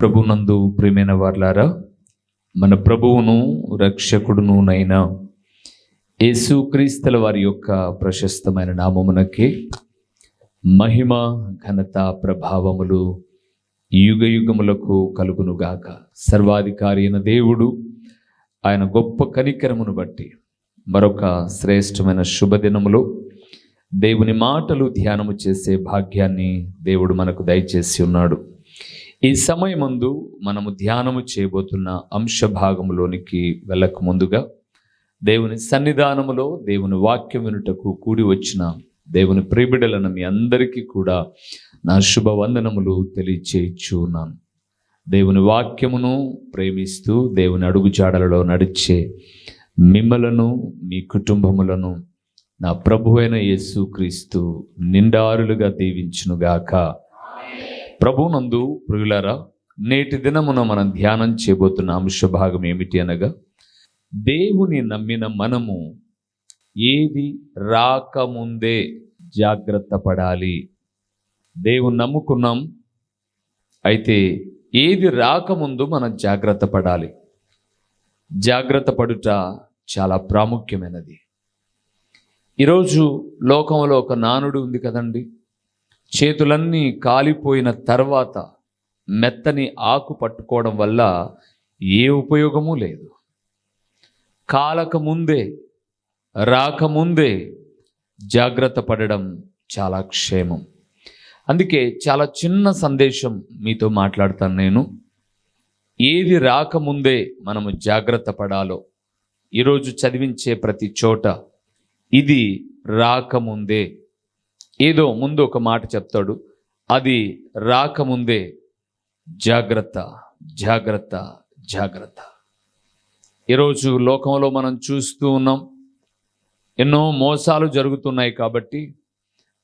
ప్రభునందు ప్రియమైన వార్లారా మన ప్రభువును రక్షకుడునునైనా యేసుక్రీస్తుల వారి యొక్క ప్రశస్తమైన నామమునకి మహిమ ఘనత ప్రభావములు యుగ యుగములకు కలుగునుగాక. సర్వాధికారి అయిన దేవుడు ఆయన గొప్ప కనికరమును బట్టి మరొక శ్రేష్టమైన శుభదినములో దేవుని మాటలు ధ్యానము చేసే భాగ్యాన్ని దేవుడు మనకు దయచేసి ఉన్నాడు. ఈ సమయమందు మనము ధ్యానము చేయబోతున్న అంశ భాగములోనికి వెళ్ళక ముందుగా దేవుని సన్నిధానములో దేవుని వాక్యం వినుటకు కూడి వచ్చిన దేవుని ప్రియబిడలను మీ అందరికీ కూడా నా శుభవందనములు తెలియచేయచ్చు ఉన్నాను దేవుని వాక్యమును ప్రేమిస్తూ దేవుని అడుగుజాడలలో నడిచే మిమ్మలను మీ కుటుంబములను నా ప్రభు అయిన యేసుక్రీస్తు నిండారులుగా దీవించునుగాక. ప్రభునందు ప్రియులారా నేటి దినమున మనం ధ్యానం చేయబోతున్న అంశ భాగం ఏమిటి అనగా దేవుని నమ్మిన మనము ఏది రాకముందే జాగ్రత్త పడాలి. దేవుని నమ్ముకున్నాం అయితే ఏది రాకముందు మనం జాగ్రత్త పడాలి. జాగ్రత్త పడుట చాలా ప్రాముఖ్యమైనది. ఈరోజు లోకంలో ఒక నానుడు ఉంది కదండి. చేతులన్నీ కాలిపోయిన తర్వాత మెత్తని ఆకు పట్టుకోవడం వల్ల ఏ ఉపయోగము లేదు. కాలక ముందే రాకముందే జాగ్రత్త పడడం చాలా క్షేమం. అందుకే చాలా చిన్న సందేశం మీతో మాట్లాడతాను నేను. ఏది రాకముందే మనము జాగ్రత్త పడాలో ఈరోజు చదివించే ప్రతి చోట ఇది రాకముందే ఏదో ముందు ఒక మాట చెప్తాడు. అది రాకముందే జాగ్రత్త జాగ్రత్త జాగ్రత్త. ఈరోజు లోకంలో మనం చూస్తూ ఉన్నాం ఎన్నో మోసాలు జరుగుతున్నాయి కాబట్టి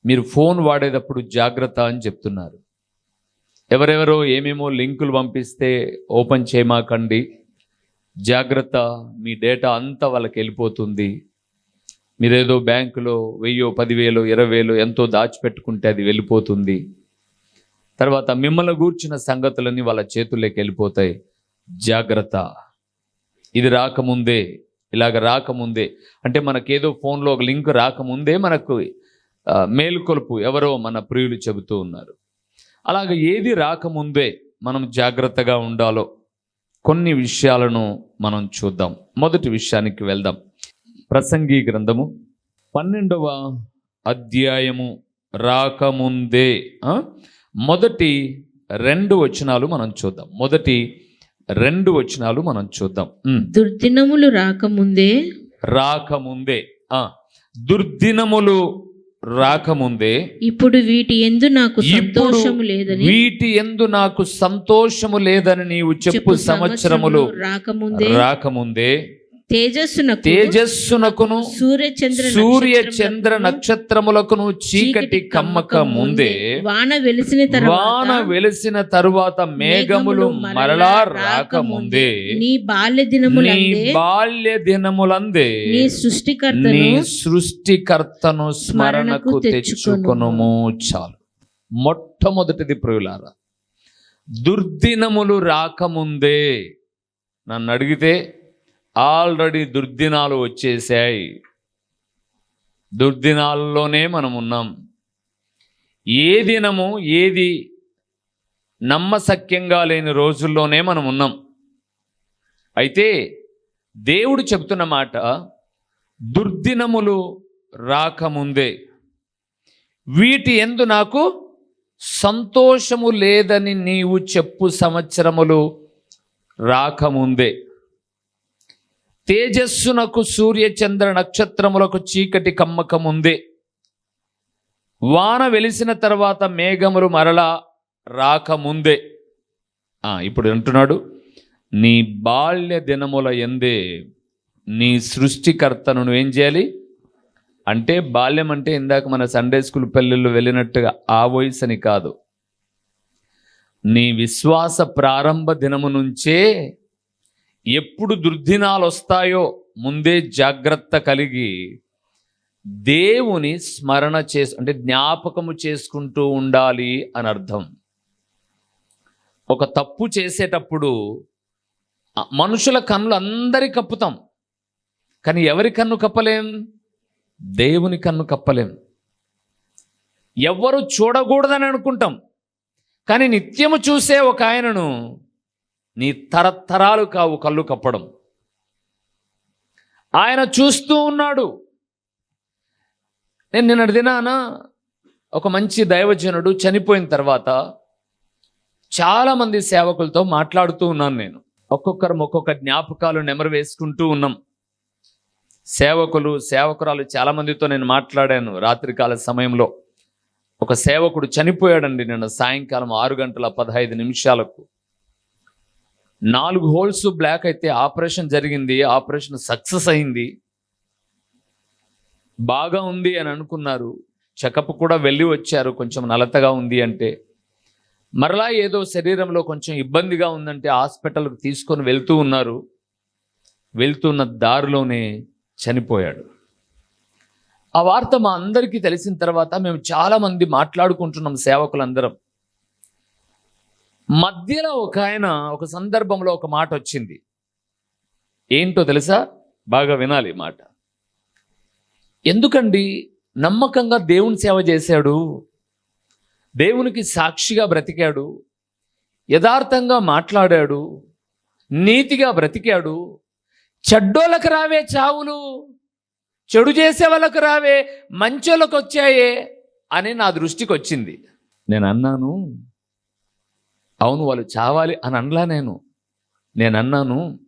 మీరు ఫోన్ వాడేటప్పుడు జాగ్రత్త అని చెప్తున్నారు. ఎవరెవరో ఏమేమో లింకులు పంపిస్తే ఓపెన్ చేయమాకండి. జాగ్రత్త మీ డేటా అంతా వాళ్ళకి వెళ్ళిపోతుంది. మీరేదో బ్యాంకులో వెయ్యో పదివేలు ఇరవై వేలు ఎంతో దాచిపెట్టుకుంటే అది వెళ్ళిపోతుంది. తర్వాత మిమ్మల్ని గూర్చిన సంగతులన్నీ వాళ్ళ చేతుల్లోకి వెళ్ళిపోతాయి. జాగ్రత్త. ఇది రాకముందే ఇలాగ రాకముందే. అంటే మనకేదో ఫోన్లో ఒక లింక్ రాకముందే మనకు మేలుకొలుపు ఎవరో మన ప్రియులు చెబుతూ ఉన్నారు. అలాగ ఏది రాకముందే మనం జాగ్రత్తగా ఉండాలో కొన్ని విషయాలను మనం చూద్దాం. మొదటి విషయానికి వెళ్దాం. ప్రసంగి గ్రంథము పన్నెండవ అధ్యాయము రాకముందే ఆ? మొదటి రెండు వచనాలు మనం చూద్దాం. మొదటి రెండు వచనాలు మనం చూద్దాం. దుర్దినములు రాకముందే? రాకముందే ఆ. దుర్దినములు రాకముందే ఇప్పుడు వీటి ఎందు నాకు సంతోషము లేదని? వీటి ఎందు నాకు సంతోషము లేదని నీవు చెప్పు సంవత్సరములు. రాకముందే? రాకముందే తేజస్సునకు తేజస్సునకును సూర్య చంద్ర సూర్య చంద్ర నక్షత్రములకును చీకటి కమ్మక ముందే వాన వెలిసిన వాన తర్వాత వెలిసిన తరువాత మేఘములు మరలా రాకముందే నీ బాల్య నీ దినములందే బాల్య దినములందే నీ సృష్టికర్తను నీ సృష్టికర్తను స్మరణకు తెచ్చుకొనుము. చాలు. మొట్టమొదటిది ప్రియులారా దుర్దినములు రాకముందే నన్ను అడిగితే ఆల్రెడీ దుర్దినాలు వచ్చేసాయి దుర్దినాల్లోనే మనం ఉన్నాం ఏ దినము ఏది నమ్మసక్యంగా లేని రోజుల్లోనే మనం ఉన్నాం అయితే దేవుడు చెబుతున్న మాట దుర్దినములు రాకముందే వీటి ఎందు నాకు సంతోషము లేదని నీవు చెప్పు సంవత్సరములు రాకముందే. తేజస్సునకు సూర్య చంద్ర నక్షత్రములకు చీకటి కమ్మకం ఉంది వాన వెలిసిన తర్వాత మేఘములు మరలా రాకముందే. ఇప్పుడు అంటున్నాడు నీ బాల్య దినముల ఎందే నీ సృష్టికర్తను నువ్వేం చేయాలి? అంటే బాల్యం అంటే ఇందాక మన సండే స్కూల్ పెళ్ళిళ్ళు వెళ్ళినట్టుగా ఆ వయసు అని కాదు. నీ విశ్వాస ప్రారంభ దినము నుంచే ఎప్పుడు దుర్దినాలు వస్తాయో ముందే జాగ్రత్త కలిగి దేవుని స్మరణ చేసు అంటే జ్ఞాపకము చేసుకుంటూ ఉండాలి అని అర్థం ఒక తప్పు చేసేటప్పుడు మనుషుల కన్నులు అందరి కప్పుతాం. కానీ ఎవరి కన్ను కప్పలేం? దేవుని కన్ను కప్పలేం. ఎవ్వరు చూడకూడదని అనుకుంటాం. కానీ నిత్యము చూసే ఒక ఆయనను నీ తరతరాలు కావు కళ్ళు కప్పడం. ఆయన చూస్తూ ఉన్నాడు. నేను నిన్నటి దినాన ఒక మంచి దైవజనుడు చనిపోయిన తర్వాత చాలామంది సేవకులతో మాట్లాడుతూ ఉన్నాను నేను. ఒక్కొక్కరం ఒక్కొక్క జ్ఞాపకాలు నెమరు వేసుకుంటూ ఉన్నాం. సేవకులు సేవకురాలు చాలామందితో నేను మాట్లాడాను రాత్రికాల సమయంలో. ఒక సేవకుడు చనిపోయాడండి నిన్న సాయంకాలం ఆరు గంటల పదహైదు నిమిషాలకు. నాలుగు హోల్స్ బ్లాక్ అయితే ఆపరేషన్ జరిగింది ఆపరేషన్ సక్సెస్ అయింది. బాగా ఉంది అని అనుకున్నారు. చెకప్ కూడా వెళ్ళి వచ్చారు కొంచెం నలతగా ఉంది అంటే. మరలా ఏదో శరీరంలో కొంచెం ఇబ్బందిగా ఉందంటే హాస్పిటల్కి తీసుకొని వెళ్తూ ఉన్నారు. వెళ్తున్న దారిలోనే చనిపోయాడు. ఆ వార్త మా అందరికీ తెలిసిన తర్వాత మేము చాలామంది మాట్లాడుకుంటున్నాం సేవకులందరం. మధ్యలో ఒక ఆయన ఒక సందర్భంలో ఒక మాట వచ్చింది. ఏంటో తెలుసా? బాగా వినాలి మాట. ఎందుకండి? నమ్మకంగా దేవుని సేవ చేశాడు. దేవునికి సాక్షిగా బ్రతికాడు. యథార్థంగా మాట్లాడాడు. నీతిగా బ్రతికాడు. చెడ్డోళ్ళకు రావే చావులు చెడు చేసే వాళ్ళకు రావే మంచోళ్ళకు వచ్చాయే అని నా దృష్టికి వచ్చింది. నేను అన్నాను అవును వాళ్ళు చావాలి అని అనలా నేను. నేను అన్నాను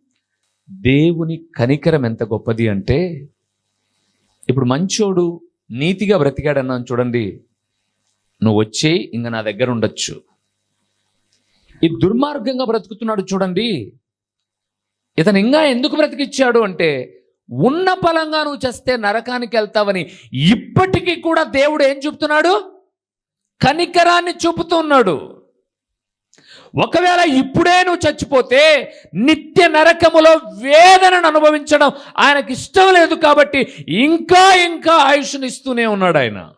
దేవుని కనికరం ఎంత గొప్పది అంటే ఇప్పుడు మంచోడు నీతిగా బ్రతికాడన్నాను చూడండి నువ్వు వచ్చే ఇంకా నా దగ్గర ఉండొచ్చు. ఈ దుర్మార్గంగా బ్రతుకుతున్నాడు చూడండి ఇతను ఇంకా ఎందుకు బ్రతికిచ్చాడు అంటే ఉన్న ఫలంగా నువ్వు చేస్తే నరకానికి వెళ్తావని ఇప్పటికీ కూడా దేవుడు ఏం చూపుతున్నాడు? కనికరాన్ని చూపుతున్నాడు ఒకవేళ ఇప్పుడే నువ్వు చచ్చిపోతే నిత్య నరకములో వేదనను అనుభవించడం ఆయనకి ఇష్టం లేదు కాబట్టి ఇంకా ఇంకా ఆయుష్ని ఇస్తూనే ఉన్నాడు ఆయన.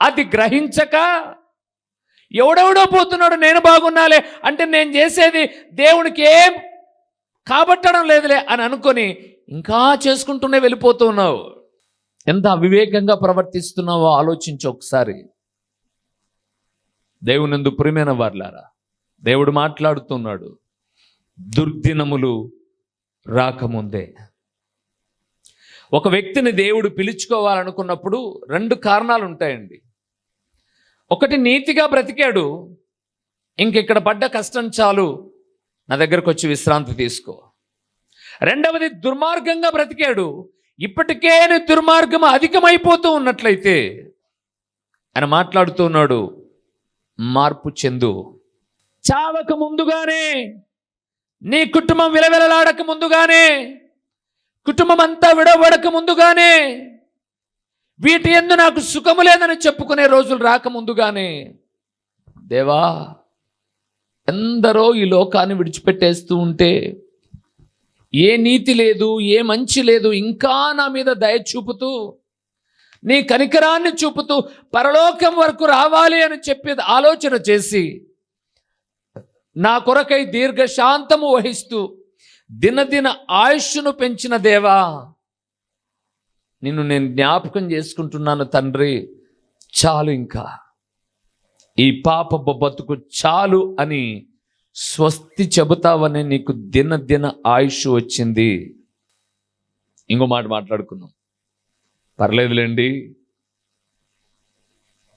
అది గ్రహించక ఎవడెవడో పోతున్నాడు నేను బాగున్నాలే అంటే నేను చేసేది దేవునికి ఏం కాబట్టడం లేదులే అని అనుకొని ఇంకా చేసుకుంటూనే వెళ్ళిపోతూ ఉన్నావు. ఎంత అవివేకంగా ప్రవర్తిస్తున్నావో ఆలోచించు ఒకసారి. దేవునందు ప్రియమైన వార్లారా దేవుడు మాట్లాడుతున్నాడు దుర్దినములు రాకముందే. ఒక వ్యక్తిని దేవుడు పిలుచుకోవాలనుకున్నప్పుడు రెండు కారణాలు ఉంటాయండి ఒకటి నీతిగా బ్రతికాడు ఇంకెక్కడ పడ్డ కష్టం చాలు నా దగ్గరకు వచ్చి విశ్రాంతి తీసుకో. రెండవది దుర్మార్గంగా బ్రతికాడు ఇప్పటికే దుర్మార్గం అధికమైపోతూ ఉన్నట్లయితే ఆయన మాట్లాడుతూ ఉన్నాడు మార్పు చెందు. చావక ముందుగానే నీ కుటుంబం విలవిలలాడక ముందుగానే కుటుంబం అంతా విడవడక ముందుగానే వీటి ఎందు నాకు సుఖము లేదని చెప్పుకునే రోజులు రాక ముందుగానే దేవా ఎందరో ఈ లోకాన్ని విడిచిపెట్టేస్తూ ఉంటే ఏ నీతి లేదు ఏ మంచి లేదు ఇంకా నా మీద దయ చూపుతూ నీ కనికరాన్ని చూపుతూ పరలోకం వరకు రావాలి అని చెప్పేది ఆలోచన చేసి నా కొరకై దీర్ఘశాంతము వహిస్తూ దినదిన ఆయుష్ను పెంచిన దేవా నిన్ను నేను జ్ఞాపకం చేసుకుంటున్నాను తండ్రి చాలు ఇంకా. ఈ పాప బతుకు చాలు అని స్వస్తి చెబుతావని నీకు దినదిన ఆయుష్ వచ్చింది. ఇంకో మాట మాట్లాడుకున్నాం పర్లేదులేండి.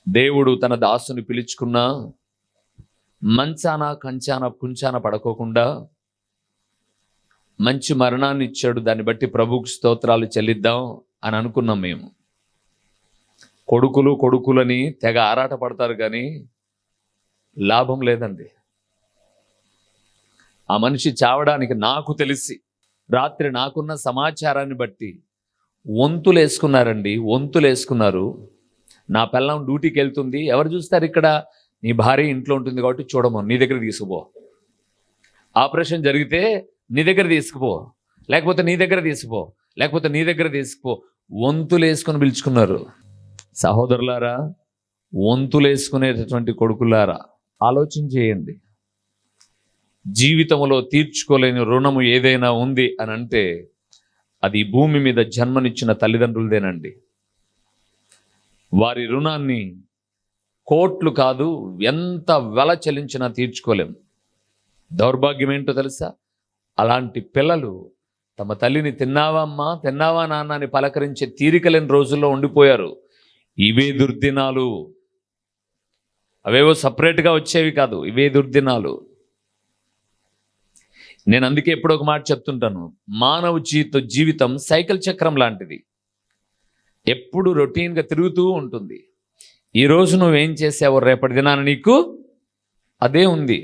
దేవుడు తన దాసుని పిలుచుకున్నా మంచాన కంచాన కుంచాన పడుకోకుండా మంచి మరణాన్ని ఇచ్చాడు. దాన్ని బట్టి ప్రభుకు స్తోత్రాలు చెల్లిద్దాం అని అనుకున్నాం మేము. కొడుకులు కొడుకులని తెగ ఆరాట పడతారు కానీ లాభం లేదండి. ఆ మనిషి చావడానికి నాకు తెలిసి రాత్రి నాకున్న సమాచారాన్ని బట్టి వంతులు వేసుకున్నారండి వంతులు వేసుకున్నారు నా పిల్లం డ్యూటీకి వెళ్తుంది. ఎవరు చూస్తారు ఇక్కడ? నీ భార్య ఇంట్లో ఉంటుంది కాబట్టి చూడము నీ దగ్గర తీసుకుపో. ఆపరేషన్ జరిగితే నీ దగ్గర తీసుకుపో. లేకపోతే నీ దగ్గర తీసుకుపో. లేకపోతే నీ దగ్గర తీసుకుపో. వంతులు వేసుకొని పిలుచుకున్నారు. సహోదరులారా వంతులు వేసుకునేటటువంటి కొడుకులారా ఆలోచన చేయండి. జీవితంలో తీర్చుకోలేని రుణము ఏదైనా ఉంది అని అంటే అది భూమి మీద జన్మనిచ్చిన తల్లిదండ్రులదేనండి. వారి రుణాన్ని కోట్లు కాదు ఎంత వెల చెల్లించినా తీర్చుకోలేం. దౌర్భాగ్యం ఏంటో తెలుసా? అలాంటి పిల్లలు తమ తల్లిని తిన్నావామ్మా తిన్నావా నాన్న అని పలకరించే తీరికలేని రోజుల్లో ఉండిపోయారు. ఇవే దుర్దినాలు. అవేవో సపరేట్గా వచ్చేవి కాదు ఇవే దుర్దినాలు. నేను అందుకే ఎప్పుడొక ఒక మాట చెప్తుంటాను మానవ జీవిత జీవితం సైకిల్ చక్రం లాంటిది. ఎప్పుడు రొటీన్గా తిరుగుతూ ఉంటుంది. ఈ రోజు నువ్వేం చేసావు రేపటి దినాన నీకు అదే ఉంది.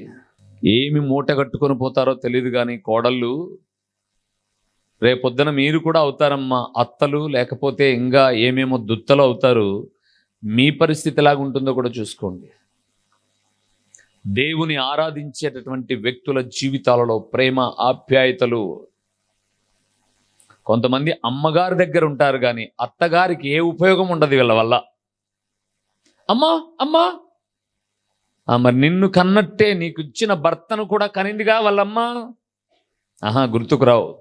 ఏమి మూట కట్టుకొని పోతారో తెలియదు కానీ కోడళ్ళు రేపొద్దున మీరు కూడా అవుతారమ్మా. అత్తలు లేకపోతే ఇంకా ఏమేమో దుత్తలు అవుతారు. మీ పరిస్థితి ఎలాగ ఉంటుందో కూడా చూసుకోండి. దేవుని ఆరాధించేటటువంటి వ్యక్తుల జీవితాలలో ప్రేమ ఆప్యాయతలు. కొంతమంది అమ్మగారి దగ్గర ఉంటారు కానీ అత్తగారికి ఏ ఉపయోగం ఉండదు వీళ్ళ వల్ల. అమ్మా అమ్మా. ఆ, మరి నిన్ను కన్నట్టే నీకు ఇచ్చిన భర్తను కూడా కనిందిగా వాళ్ళమ్మ ఆహా గుర్తుకు రావు.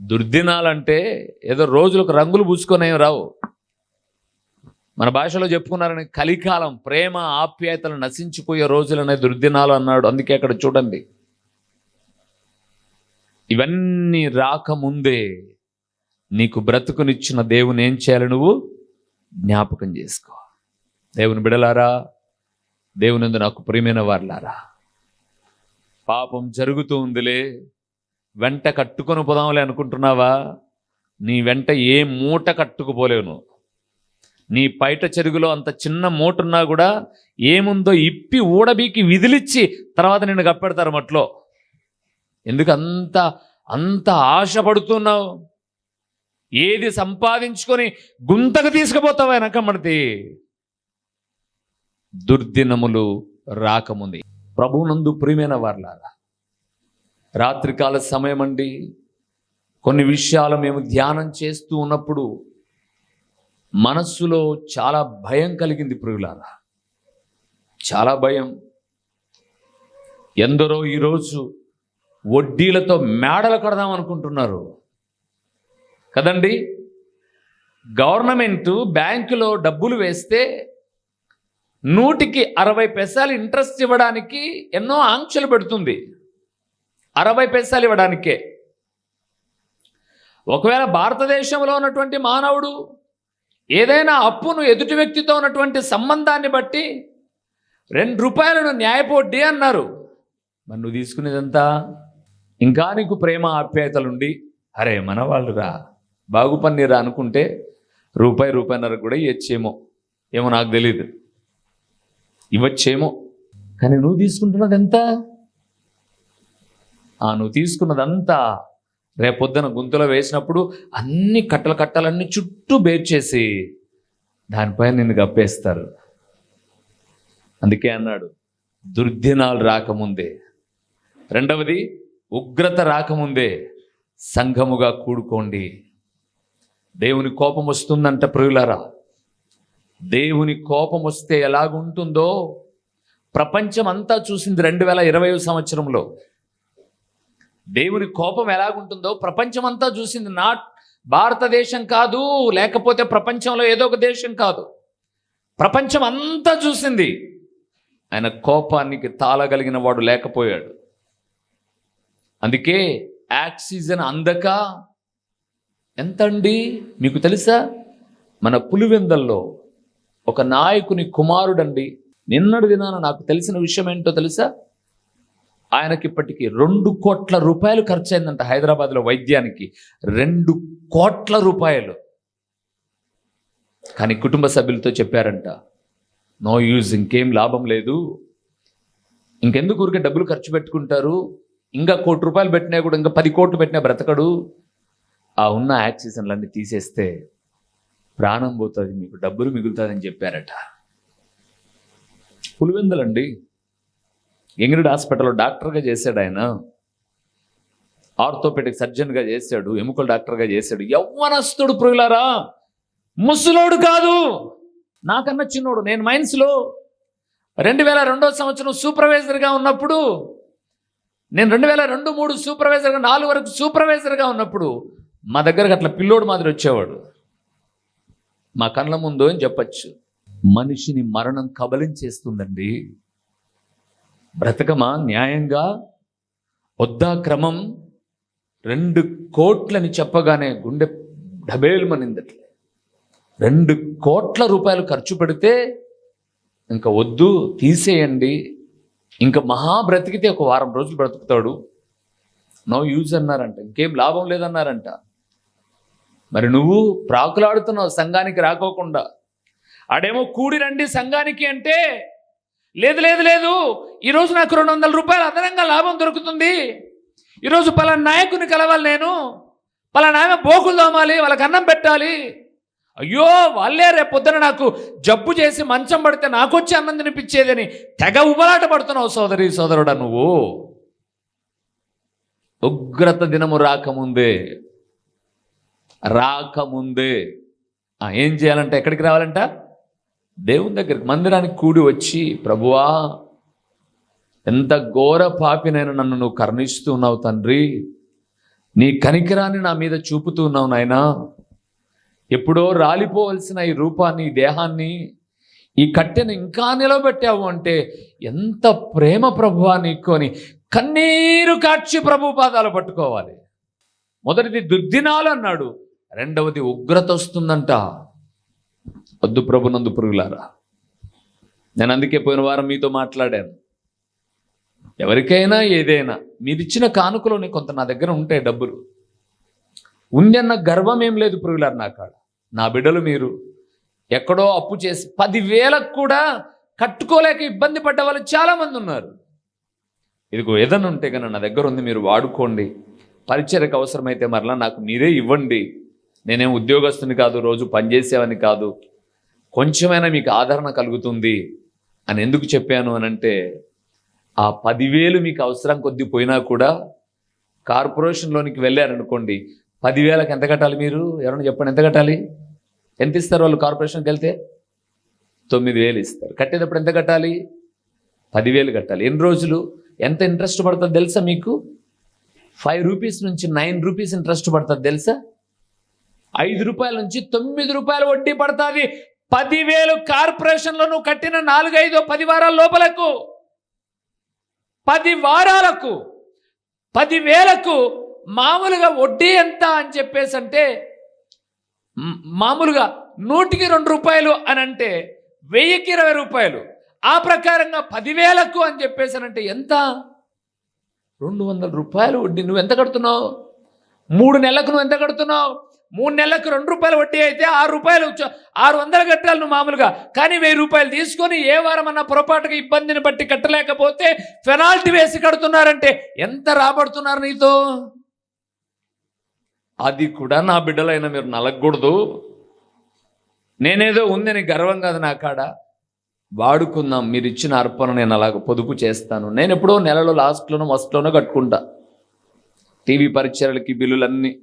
దుర్దినాలంటే ఏదో రోజులకు రంగులు పూసుకొని రావు. మన భాషలో చెప్పుకున్నారని కలికాలం ప్రేమ ఆప్యాయతలు నశించిపోయే రోజులనే దుర్దినాలు అన్నాడు. అందుకే అక్కడ చూడండి. ఇవన్నీ రాకముందే నీకు బ్రతుకునిచ్చిన దేవుని ఏం చేయాలి నువ్వు? జ్ఞాపకం చేసుకో. దేవుని బిడలారా దేవునందు నాకు ప్రియమైన వారులారా పాపం జరుగుతూ ఉందిలే వెంట కట్టుకొని పోదాంలే అనుకుంటున్నావా? నీ వెంట ఏ మూట కట్టుకుపోలేవు నీ పైట చెరుగులో అంత చిన్న మూటున్నా కూడా ఏముందో ఇప్పి ఊడబీకి విదిలిచ్చి తర్వాత నిన్ను కప్పెడతారు మట్లో. ఎందుకు అంత అంత ఆశపడుతున్నావు? ఏది సంపాదించుకొని గుంతకు తీసుకుపోతావా వెనకమ్మడితే దుర్దినములు రాకముంది. ప్రభువునందు ప్రియమైన వారులారా రాత్రికాల సమయం అండి కొన్ని విషయాలు మేము ధ్యానం చేస్తూ ఉన్నప్పుడు మనస్సులో చాలా భయం కలిగింది ప్రియులారా. చాలా భయం. ఎందరో ఈరోజు వడ్డీలతో మేడలు కడదాం అనుకుంటున్నారు. కదండి? గవర్నమెంట్ బ్యాంకులో డబ్బులు వేస్తే నూటికి అరవై పైసలు ఇంట్రెస్ట్ ఇవ్వడానికి ఎన్నో ఆంక్షలు పెడుతుంది. అరవై పైసలు ఇవ్వడానికే. ఒకవేళ భారతదేశంలో ఉన్నటువంటి మానవుడు ఏదైనా అప్పును ఎదుటి వ్యక్తితో ఉన్నటువంటి సంబంధాన్ని బట్టి రెండు రూపాయలను న్యాయపోడ్డి అన్నారు. మరి నువ్వు తీసుకునేదంతా? ఇంకా నీకు ప్రేమ ఆప్యాయతలుండి? అరే మన వాళ్ళురా బాగుపన్నీరా అనుకుంటే రూపాయి రూపాయిన్నర కూడా ఇచ్చేమో ఏమో నాకు తెలియదు ఇవ్వచ్చేమో. కానీ నువ్వు తీసుకుంటున్నది ఎంత ఆ నువ్వు తీసుకున్నదంతా రేపొద్దున గుంతలో వేసినప్పుడు అన్ని కట్టల కట్టలన్నీ చుట్టూ బేర్చేసి దానిపైన నిన్ను గప్పేస్తారు అందుకే అన్నాడు దుర్దినాలు రాకముందే. రెండవది ఉగ్రత రాకముందే సంఘముగా కూడుకోండి. దేవుని కోపం వస్తుందంట ప్రియులారా. దేవుని కోపం వస్తే ఎలాగుంటుందో ప్రపంచం అంతా చూసింది రెండు వేల ఇరవై సంవత్సరంలో. దేవుని కోపం ఎలాగుంటుందో ప్రపంచం అంతా చూసింది నాట్ భారతదేశం కాదు లేకపోతే ప్రపంచంలో ఏదో ఒక దేశం కాదు. ప్రపంచం అంతా చూసింది. ఆయన కోపానికి తాళగలిగిన వాడు లేకపోయాడు. అందుకే ఆక్సిజన్ అందక ఎంత అండి మీకు తెలుసా? మన పులివెందల్లో ఒక నాయకుని కుమారుడండి. నిన్నటి దినాన నాకు తెలిసిన విషయం ఏంటో తెలుసా? ఆయనకి ఇప్పటికీ రెండు కోట్ల రూపాయలు ఖర్చు అయిందంట హైదరాబాద్లో వైద్యానికి. రెండు కోట్ల రూపాయలు. కానీ కుటుంబ సభ్యులతో చెప్పారంట నో యూజ్ ఇంకేం లాభం లేదు. ఇంకెందుకు ఊరికే డబ్బులు ఖర్చు పెట్టుకుంటారు? ఇంకా కోటి రూపాయలు పెట్టినా కూడా ఇంకా పది కోట్లు పెట్టినా బ్రతకడు. ఆ ఉన్న యాక్సిజన్లన్నీ తీసేస్తే ప్రాణం పోతుంది మీకు డబ్బులు మిగులుతుందని చెప్పారట. పులివెందులండి? ఇంగ్రిడ్ హాస్పిటల్లో డాక్టర్గా చేశాడు ఆయన. ఆర్థోపెడిక్ సర్జన్గా చేశాడు ఎముకల డాక్టర్గా చేశాడు. యవ్వనస్తుడు ప్రియులారా ముసలోడు కాదు నాకన్నా చిన్నోడు. నేను మైన్స్లో రెండు వేల రెండో సంవత్సరం సూపర్వైజర్గా ఉన్నప్పుడు నేను రెండు వేల రెండు మూడు సూపర్వైజర్గా నాలుగు వరకు సూపర్వైజర్గా ఉన్నప్పుడు మా దగ్గరకు అట్లా పిల్లోడు మాదిరి వచ్చేవాడు. మా కళ్ళ ముందు అని చెప్పచ్చు. మనిషిని మరణం కబలించేస్తుందండి బ్రతకమా? న్యాయంగా? వద్దా క్రమం? రెండు కోట్లని చెప్పగానే గుండె డబేలుమనిందట్లే రెండు కోట్ల రూపాయలు ఖర్చు పెడితే ఇంకా వద్దు తీసేయండి. ఇంకా మహా బ్రతికితే ఒక వారం రోజులు బ్రతుకుతాడు. నో యూజ్ అన్నారంట. ఇంకేం లాభం లేదన్నారంట. మరి నువ్వు ప్రాకులాడుతున్నావు సంఘానికి రాకోకుండా. ఆడేమో కూడి రండి సంఘానికి అంటే లేదు లేదు లేదు ఈరోజు నాకు రెండు వందల రూపాయలు అదనంగా లాభం దొరుకుతుంది. ఈరోజు పలానా నాయకుని కలవాలి నేను పలానా ఆమె బోకులు తోమాలి వాళ్ళకి అన్నం పెట్టాలి. అయ్యో వాళ్ళే రేపు పొద్దున నాకు జబ్బు చేసి మంచం పడితే నాకు వచ్చి అన్నం తినిపించేదని తెగ ఉబలాట పడుతున్నావు సోదరి సోదరుడా నువ్వు. ఉగ్రత దినము రాకముందే రాకముందే. ఏం చేయాలంటే? ఎక్కడికి రావాలంట? దేవుని దగ్గరికి మందిరానికి కూడి వచ్చి ప్రభువా ఎంత ఘోర పాపినైనా నన్ను నువ్వు కరుణిస్తున్నావు తండ్రి. నీ కనికరాన్ని నా మీద చూపుతున్నావు నాయనా. ఎప్పుడో రాలిపోవలసిన ఈ రూపాన్ని ఈ దేహాన్ని ఈ కట్టెను ఇంకా నిలబెట్టావు అంటే ఎంత ప్రేమ ప్రభువా నీకు కన్నీరు కాచి ప్రభు పాదాలు పట్టుకోవాలి. మొదటిది దుర్దినాలు అన్నాడు. రెండవది ఉగ్రత వస్తుందంట. వద్దు ప్రభు నందు పురుగులారా. నేను అందుకే పోయిన వారం మీతో మాట్లాడాను. ఎవరికైనా ఏదైనా మీరిచ్చిన కానుకలోనే కొంత నా దగ్గర ఉంటాయి డబ్బులు. ఉందన్న గర్వం ఏం లేదు పురుగులారు నా కాడ. నా బిడ్డలు మీరు ఎక్కడో అప్పు చేసి పదివేలకు కూడా కట్టుకోలేక ఇబ్బంది పడ్డ వాళ్ళు చాలామంది ఉన్నారు. ఇదిగో ఏదైనా ఉంటే కనుక నా దగ్గర ఉంది మీరు వాడుకోండి. పరిచయకు అవసరమైతే మరలా నాకు మీరే ఇవ్వండి. నేనేం ఉద్యోగస్తుని కాదు రోజు పనిచేసేవని కాదు. కొంచెమైనా మీకు ఆదరణ కలుగుతుంది అని ఎందుకు చెప్పాను అని అంటే ఆ పదివేలు మీకు అవసరం కొద్ది పోయినా కూడా కార్పొరేషన్లోనికి వెళ్ళారనుకోండి పదివేలకు ఎంత కట్టాలి మీరు? ఎవరైనా చెప్పండి ఎంత కట్టాలి? ఎంత ఇస్తారు వాళ్ళు కార్పొరేషన్కి వెళ్తే? తొమ్మిది వేలు ఇస్తారు. కట్టేటప్పుడు ఎంత కట్టాలి? పదివేలు కట్టాలి. ఎన్ని రోజులు? ఎంత ఇంట్రెస్ట్ పడుతుంది తెలుసా మీకు? ఫైవ్ రూపీస్ నుంచి నైన్ రూపీస్ ఇంట్రెస్ట్ పడుతుంది తెలుసా? ఐదు రూపాయల నుంచి తొమ్మిది రూపాయలు వడ్డీ పడుతుంది. పదివేలు కార్పొరేషన్లో నువ్వు కట్టిన నాలుగైదో పది వారాల లోపలకు. పది వారాలకు పదివేలకు మామూలుగా వడ్డీ ఎంత అని చెప్పేసి అంటే మామూలుగా నూటికి రెండు రూపాయలు అని అంటే వెయ్యికి ఇరవై రూపాయలు. ఆ ప్రకారంగా పదివేలకు అని చెప్పేసి అంటే ఎంత? రెండు వందల రూపాయలు వడ్డీ. నువ్వు ఎంత కడుతున్నావు? మూడు నెలలకు నువ్వు ఎంత కడుతున్నావు? మూడు నెలలకు రెండు రూపాయలు వడ్డీ అయితే ఆరు రూపాయలు ఆరు వందలు కట్టాలి నువ్వు మామూలుగా. కానీ వెయ్యి రూపాయలు తీసుకొని ఏ వారం అన్న పొరపాటుగా ఇబ్బందిని బట్టి కట్టలేకపోతే పెనాల్టీ వేసి కడుతున్నారంటే ఎంత రాబడుతున్నారు నీతో? అది కూడా నా బిడ్డలైన మీరు నలగకూడదు. నేనేదో ఉందని గర్వం కాదు నా కాడ. వాడుకుందాం మీరు ఇచ్చిన అర్పణ నేను అలాగ పొదుపు చేస్తాను. నేను ఎప్పుడో నెలలో లాస్ట్లోనో ఫస్ట్లోనో కట్టుకుంటా. టీవీ పరిచయలకి బిల్లులన్నీ.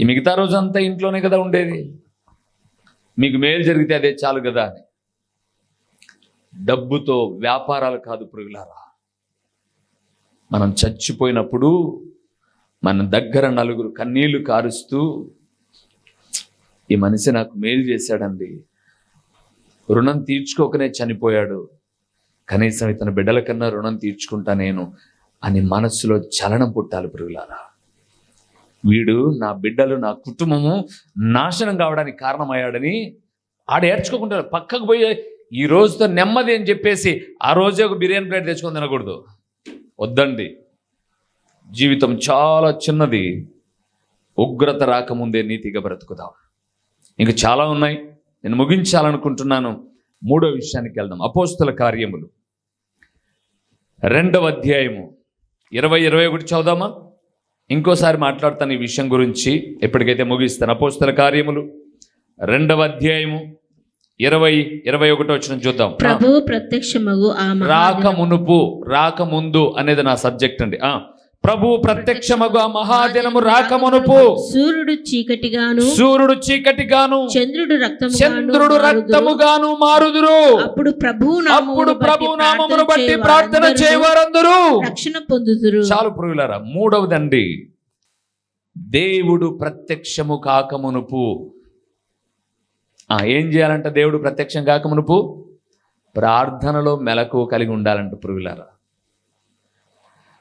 ఈ మిగతా రోజంతా ఇంట్లోనే కదా ఉండేది. మీకు మేలు జరిగితే అదే చాలు కదా అని. డబ్బుతో వ్యాపారాలు కాదు పురుగులారా మనం చచ్చిపోయినప్పుడు మన దగ్గర నలుగురు కన్నీళ్ళు కారుస్తూ ఈ మనిషి నాకు మేలు చేశాడండి. రుణం తీర్చుకోకనే చనిపోయాడు. కనీసం ఇతని బిడ్డల కన్నా రుణం తీర్చుకుంటా నేను అని మనస్సులో చలనం పుట్టాలి పురుగులారా వీడు నా బిడ్డలు నా కుటుంబము నాశనం కావడానికి కారణమయ్యాడని ఆడ ఏడ్చుకోకుండా పక్కకు పోయి ఈ రోజుతో నెమ్మది అని చెప్పేసి ఆ రోజే ఒక బిర్యానీ ప్లేట్ తెచ్చుకొని తినకూడదు. వద్దండి. జీవితం చాలా చిన్నది. ఉగ్రత రాకముందే నీతిగా బ్రతుకుదాం. ఇంకా చాలా ఉన్నాయి. నేను ముగించాలనుకుంటున్నాను. మూడో విషయానికి వెళ్దాం. అపోస్తుల కార్యములు. రెండవ అధ్యాయము. ఇరవై ఇరవై ఒకటి చదుదామా ఇంకోసారి మాట్లాడతాను ఈ విషయం గురించి ఎప్పటికైతే ముగిస్తాను. అపోస్తుల కార్యములు రెండవ అధ్యాయము ఇరవై ఇరవై ఒకటి వచ్చిన చూద్దాం. ప్రత్యక్షమగు ఆ మహా రాక మునుపు రాక ముందు అనేది నా సబ్జెక్ట్ అండి. ఆ ప్రభు ప్రత్యక్షముగా మహాదినము రాకమునుపు. సూర్యుడు చీకటిగాను సూర్యుడు చీకటిగాను చంద్రుడు రక్తముగాను చంద్రుడు. రక్తముగాను మారుదురు. అప్పుడు ప్రభు అప్పుడు ప్రభు నామమును బట్టి ప్రార్థన చేయవారందరూ. రక్షణ పొందుదురు. చాలు పురుగులారా మూడవదండి. దేవుడు ప్రత్యక్షము కాకమునుపు. ఆ, ఏం చేయాలంట దేవుడు ప్రత్యక్షం కాకమునుపు? ప్రార్థనలో మెలకు కలిగి ఉండాలంట పురుగులారా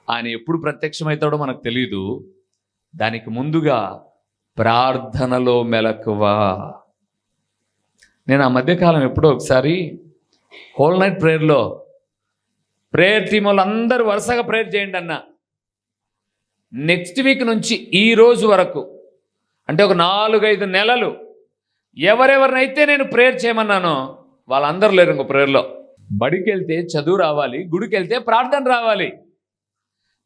ఆయన ఎప్పుడు ప్రత్యక్షమవుతాడో మనకు తెలియదు దానికి ముందుగా ప్రార్థనలో మెలకువా. నేను ఆ మధ్యకాలం ఎప్పుడో ఒకసారి హోల్ నైట్ ప్రేయర్లో ప్రేయర్ టీం వాళ్ళందరూ వరుసగా ప్రేయర్ చేయండి అన్న. నెక్స్ట్ వీక్ నుంచి ఈ రోజు వరకు అంటే ఒక నాలుగైదు నెలలు ఎవరెవరినైతే నేను ప్రేయర్ చేయమన్నానో వాళ్ళందరూ లేరు ఇంకో ప్రేయర్లో. బడికి వెళ్తే చదువు రావాలి గుడికి వెళ్తే ప్రార్థన రావాలి.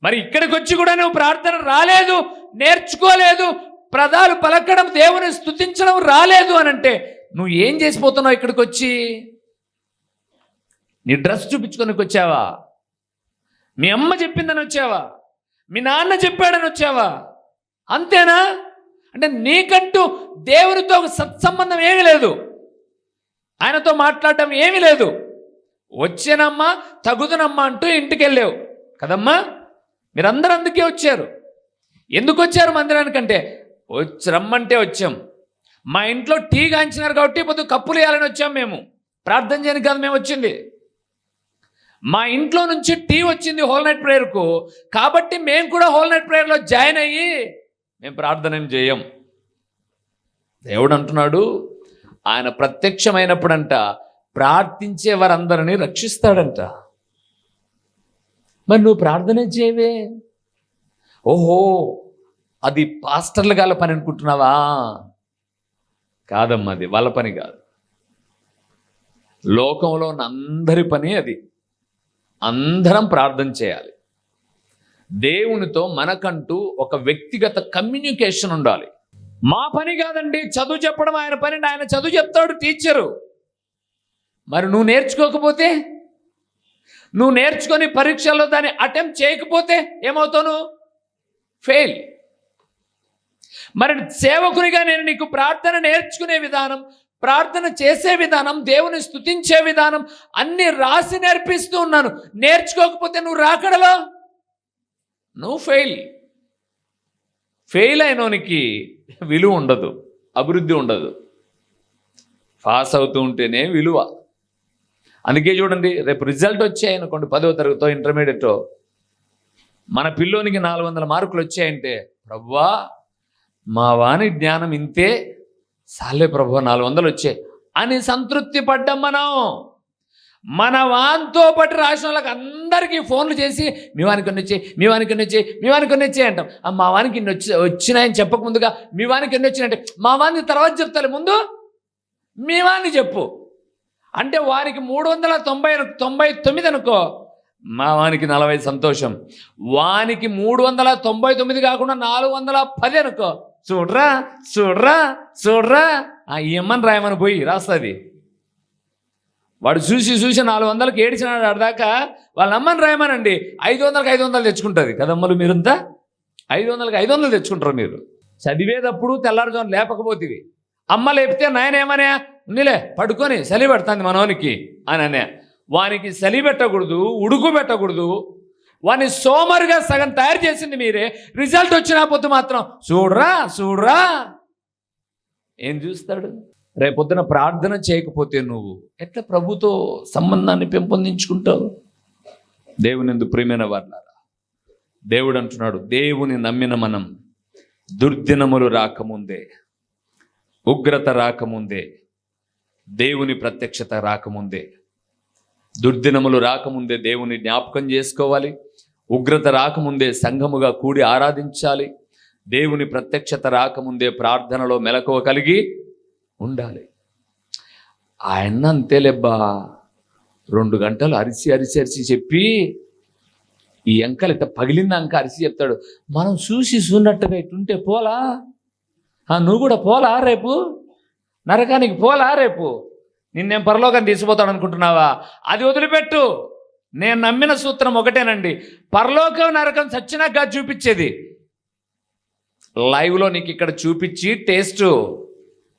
మరి ఇక్కడికి వచ్చి కూడా నువ్వు ప్రార్థన రాలేదు నేర్చుకోలేదు ప్రదాలు పలకడం దేవుని స్థుతించడం రాలేదు అని అంటే నువ్వు ఏం చేసిపోతున్నావు ఇక్కడికి వచ్చి నీ డ్రెస్ చూపించుకొని వచ్చావా? మీ అమ్మ చెప్పిందని వచ్చావా? మీ నాన్న చెప్పాడని వచ్చావా? అంతేనా? అంటే నీకంటూ దేవునితో ఒక సత్సంబంధం ఏమీ లేదు. ఆయనతో మాట్లాడటం ఏమీ లేదు. వచ్చానమ్మా తగుదనమ్మా అంటూ ఇంటికి వెళ్ళావు కదమ్మా? మీరందరూ అందుకే వచ్చారు. ఎందుకు వచ్చారు మందిరానికంటే? వచ్చి రమ్మంటే వచ్చాం. మా ఇంట్లో టీ కాంచినారు కాబట్టి పొద్దు కప్పులు వేయాలని వచ్చాం మేము. ప్రార్థన చేయని కాదు మేము వచ్చింది. మా ఇంట్లో నుంచి టీ వచ్చింది హోల్ నైట్ ప్రేయర్కు. కాబట్టి మేము కూడా హోల్ నైట్ ప్రేయర్లో జాయిన్ అయ్యి మేము ప్రార్థన ఏం చేయం. దేవుడు అంటున్నాడు ఆయన ప్రత్యక్షమైనప్పుడంట ప్రార్థించే వారందరినీ రక్షిస్తాడంట. మరి నువ్వు ప్రార్థన చేయవే. ఓహో అది పాస్టర్ల గాల పని అనుకుంటున్నావా? కాదమ్మా అది వాళ్ళ పని కాదు. లోకంలో ఉన్న అందరి పని అది. అందరం ప్రార్థన చేయాలి. దేవునితో మనకంటూ ఒక వ్యక్తిగత కమ్యూనికేషన్ ఉండాలి. మా పని కాదండి చదువు చెప్పడం ఆయన పని ఆయన చదువు చెప్తాడు టీచరు. మరి నువ్వు నేర్చుకోకపోతే? నువ్వు నేర్చుకొని పరీక్షల్లో దాన్ని అటెంప్ట్ చేయకపోతే ఏమవుతావు? నువ్వు ఫెయిల్. మరి సేవకునిగా నేను నీకు ప్రార్థన నేర్చుకునే విధానం ప్రార్థన చేసే విధానం దేవుని స్తుతించే విధానం అన్ని రాసి నేర్పిస్తూ ఉన్నాను. నేర్చుకోకపోతే నువ్వు రాకడలో? నువ్వు ఫెయిల్. ఫెయిల్ అయినోనికి విలువ ఉండదు అభివృద్ధి ఉండదు. పాస్ అవుతూ ఉంటేనే విలువ. అందుకే చూడండి రేపు రిజల్ట్ వచ్చాయనుకోండి పదవ తరగతో ఇంటర్మీడియట్ మన పిల్లోనికి నాలుగు వందల మార్కులు వచ్చాయంటే ప్రవ్వా మా వాని జ్ఞానం ఇంతే సాలే ప్రభు నాలుగు వందలు వచ్చాయి. అని సంతృప్తి పడ్డం మనం. మన వాన్తో పాటు రాసిన వాళ్ళకి అందరికీ ఫోన్లు చేసి మీ వానికి కొన్ని వచ్చాయి మీ వానికి కొన్ని వచ్చాయి మీ వానికి కొన్ని వచ్చాయి అంటాం. మా వానికి ఇన్ని వచ్చి వచ్చినాయని చెప్పక ముందుగా మీ వానికి ఎన్ని వచ్చినాయంటే మా వాని తర్వాత చెప్తాలి ముందు మీ వాణ్ణి చెప్పు. అంటే వారికి మూడు వందల తొంభై తొంభై తొమ్మిది అనుకో మా వానికి నలభై సంతోషం. వానికి మూడు వందల తొంభై తొమ్మిది కాకుండా నాలుగు వందల పది అనుకో. చూడరా చూడరా చూడరా. ఆ ఇమ్మని రాయమని పోయి రాస్తుంది. వాడు చూసి చూసి నాలుగు వందలకి ఏడిచినాడు అడదాకా వాళ్ళ అమ్మని రాయమనండి. ఐదు వందలకి ఐదు వందలు తెచ్చుకుంటుంది. కదమ్మలు మీరంతా? ఐదు వందలకి ఐదు వందలు తెచ్చుకుంటారు మీరు. చదివేటప్పుడు తెల్లారుజాము లేపకపోతే అమ్మ లేపితే నాయన ఏమనే? ఉన్నిలే పడుకొని చలి పెడుతుంది మనోనికి అని అనే. వానికి చలి పెట్టకూడదు ఉడుకు పెట్టకూడదు. వాని సోమరుగా సగం తయారు చేసింది మీరే. రిజల్ట్ వచ్చినా పొద్దు మాత్రం చూడరా చూడరా. ఏం చూస్తాడు? రేపొద్దున ప్రార్థన చేయకపోతే నువ్వు ఎట్లా ప్రభుతో సంబంధాన్ని పెంపొందించుకుంటావు? దేవుని ఎందుకు ప్రేమైన వాళ్ళారా దేవుడు అంటున్నాడు దేవుని నమ్మిన మనం దుర్దినములు రాకముందే ఉగ్రత రాకముందే దేవుని ప్రత్యక్షత రాకముందే దుర్దినములు రాకముందే దేవుని జ్ఞాపకం చేసుకోవాలి. ఉగ్రత రాకముందే సంఘముగా కూడి ఆరాధించాలి. దేవుని ప్రత్యక్షత రాకముందే ప్రార్థనలో మెలకువ కలిగి ఉండాలి. ఆయన అంతేలేబ్బా రెండు గంటలు అరిసి అరిసి అరిసి చెప్పి ఈ అంకలు ఇట్ట పగిలిన అంక అరిసి చెప్తాడు. మనం చూసి చూన్నట్టుగా ఇట్టుంటే పోలా? నువ్వు కూడా పోలా రేపు? నరకానికి పోలా రేపు? నిన్నేం పరలోకం తీసిపోతాడు అనుకుంటున్నావా? అది వదిలిపెట్టు. నేను నమ్మిన సూత్రం ఒకటేనండి. పరలోకం నరకం సచ్చినాగా చూపించేది. లైవ్లో నీకు ఇక్కడ చూపించి టేస్ట్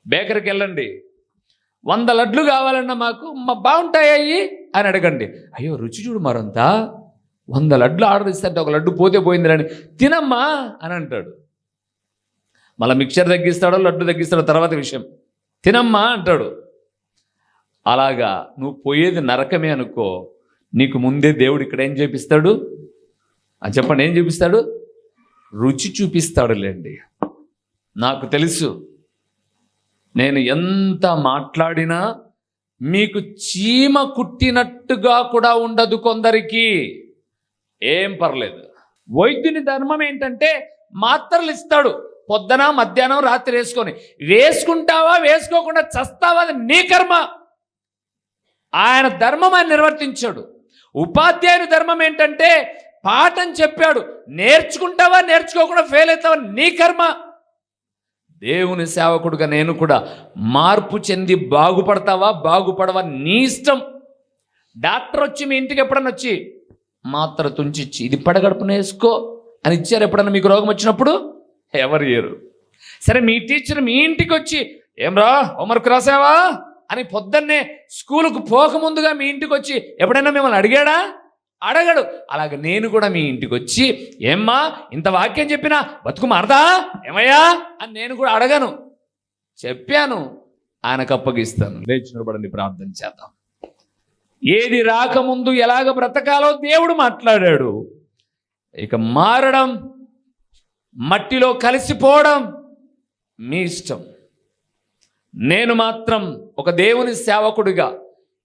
బేకరీకి వెళ్ళండి వంద లడ్లు కావాలన్నా మాకు మా బాగుంటాయి అని అడగండి. అయ్యో రుచి చూడు మరంతా. వంద లడ్లు ఆర్డర్ ఇస్తే ఒక లడ్డు పోతే పోయిందిరని తినమ్మా అని అంటాడు. మళ్ళీ మిక్చర్ తగ్గిస్తాడో లడ్డు తగ్గిస్తాడో తర్వాత విషయం. తినమ్మా అంటాడు. అలాగా నువ్వు పోయేది నరకమే అనుకో నీకు ముందే దేవుడు ఇక్కడ ఏం చేపిస్తాడు? అని చెప్పండి ఏం చూపిస్తాడు? రుచి చూపిస్తాడులేండి. నాకు తెలుసు. నేను ఎంత మాట్లాడినా మీకు చీమ కుట్టినట్టుగా కూడా ఉండదు కొందరికి. ఏం పర్లేదు. వైద్యుని ధర్మం ఏంటంటే మాత్రలు ఇస్తాడు. పొద్దున మధ్యాహ్నం రాత్రి వేసుకొని. వేసుకుంటావా వేసుకోకుండా చస్తావా అది నీ కర్మ. ఆయన ధర్మం ఆయన నిర్వర్తించాడు. ఉపాధ్యాయుని ధర్మం ఏంటంటే పాఠం చెప్పాడు. నేర్చుకుంటావా నేర్చుకోకుండా ఫెయిల్ అవుతావా నీ కర్మ. దేవుని సేవకుడుగా నేను కూడా మార్పు చెంది బాగుపడతావా బాగుపడవా నీ ఇష్టం. డాక్టర్ వచ్చి మీ ఇంటికి ఎప్పుడన్నా వచ్చి మాత్ర తుంచిచ్చి ఇది పడగడుపున వేసుకో అని ఇచ్చారు ఎప్పుడన్నా మీకు రోగం వచ్చినప్పుడు? ఎవరు ఇయ్యరు సరే మీ టీచర్ మీ ఇంటికి వచ్చి ఏమ్రా హోంవర్క్ రాసావా? అని పొద్దున్నే స్కూలుకు పోకముందుగా మీ ఇంటికి వచ్చి ఎప్పుడైనా మిమ్మల్ని అడిగాడా? అడగడు. అలాగ నేను కూడా మీ ఇంటికి వచ్చి ఏమ్మా ఇంత వాక్యం చెప్పినా బతుకు మారదా ఏమయ్యా? అని నేను కూడా అడగను. చెప్పాను. ఆయనకు అప్పగిస్తాను. లేచినబడండి ప్రార్థన చేద్దాం. ఏది రాకముందు ఎలాగ బ్రతకాలో దేవుడు మాట్లాడాడు. ఇక మారడం మట్టిలో కలిసిపోవడం మీ ఇష్టం. నేను మాత్రం ఒక దేవుని సేవకుడిగా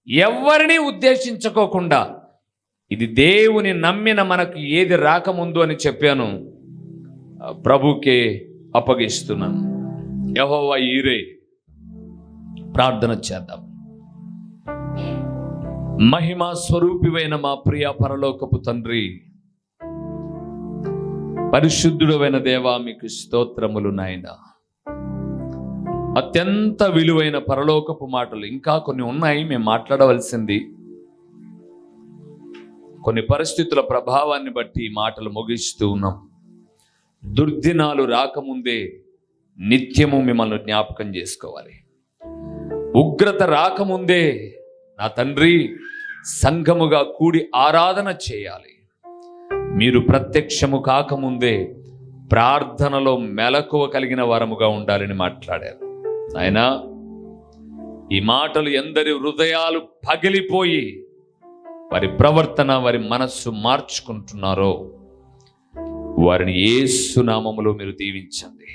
ఎవరిని ఉద్దేశించుకోకుండా ఇది దేవుని నమ్మిన మనకు ఏది రాకముందు అని చెప్పాను ప్రభుకే అప్పగిస్తున్నాను. యహోవా ఈరే. ప్రార్థన చేద్దాం. మహిమా స్వరూపివైన మా ప్రియ పరలోకపు తండ్రి పరిశుద్ధుడైన దేవా మీకు స్తోత్రములు నాయన. అత్యంత విలువైన పరలోకపు మాటలు ఇంకా కొన్ని ఉన్నాయి మేము మాట్లాడవలసింది. కొన్ని పరిస్థితుల ప్రభావాన్ని బట్టి ఈ మాటలు ముగిస్తూ ఉన్నాం. దుర్దినాలు రాకముందే నిత్యము మిమ్మల్ని జ్ఞాపకం చేసుకోవాలి. ఉగ్రత రాకముందే నా తండ్రి సంఘముగా కూడి ఆరాధన చేయాలి. మీరు ప్రత్యక్షము కాకముందే ప్రార్థనలో మెలకువ కలిగిన వరముగా ఉండాలని మాట్లాడారు. ఆయన ఈ మాటలు ఎందరి హృదయాలు పగిలిపోయి వారి ప్రవర్తన వారి మనస్సు మార్చుకుంటున్నారో వారిని ఏసునామములో మీరు దీవించండి.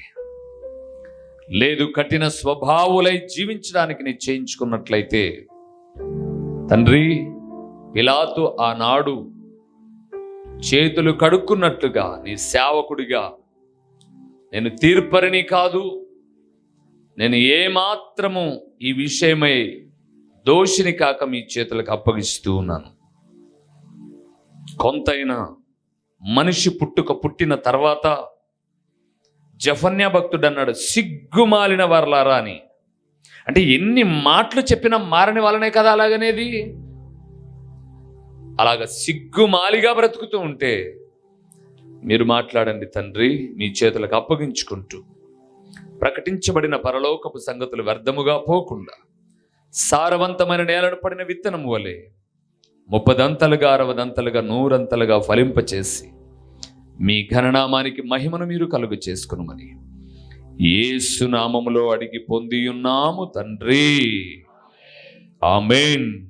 లేదు కఠిన స్వభావులై జీవించడానికి నిశ్చయించుకున్నట్లయితే తండ్రి పిలాతు ఆనాడు చేతులు కడుక్కున్నట్లుగా నీ సేవకుడిగా నేను తీర్పరిని కాదు. నేను ఏమాత్రము ఈ విషయమై దోషిని కాక మీ చేతులకు అప్పగిస్తూ ఉన్నాను. కొంతైనా మనిషి పుట్టుక పుట్టిన తర్వాత జఫన్యా భక్తుడు అన్నాడు సిగ్గుమాలిన వర్లారా అని అంటే ఎన్ని మాటలు చెప్పినా మారని వాళ్ళనే కదా అలాగనేది? అలాగ సిగ్గుమాలిగా బ్రతుకుతూ ఉంటే మీరు మాట్లాడండి తండ్రి మీ చేతులకు అప్పగించుకుంటూ. ప్రకటించబడిన పరలోకపు సంగతులు వ్యర్థముగా పోకుండా సారవంతమైన నేలను పడిన విత్తనము వలె ముప్పదంతలుగా అరవదంతలుగా నూరంతలుగా ఫలింపచేసి మీ ఘననామానికి మహిమను మీరు కలుగు చేసుకునుమని ఏసునామములో అడిగి పొంది ఉన్నాము తండ్రి. ఆమెన్.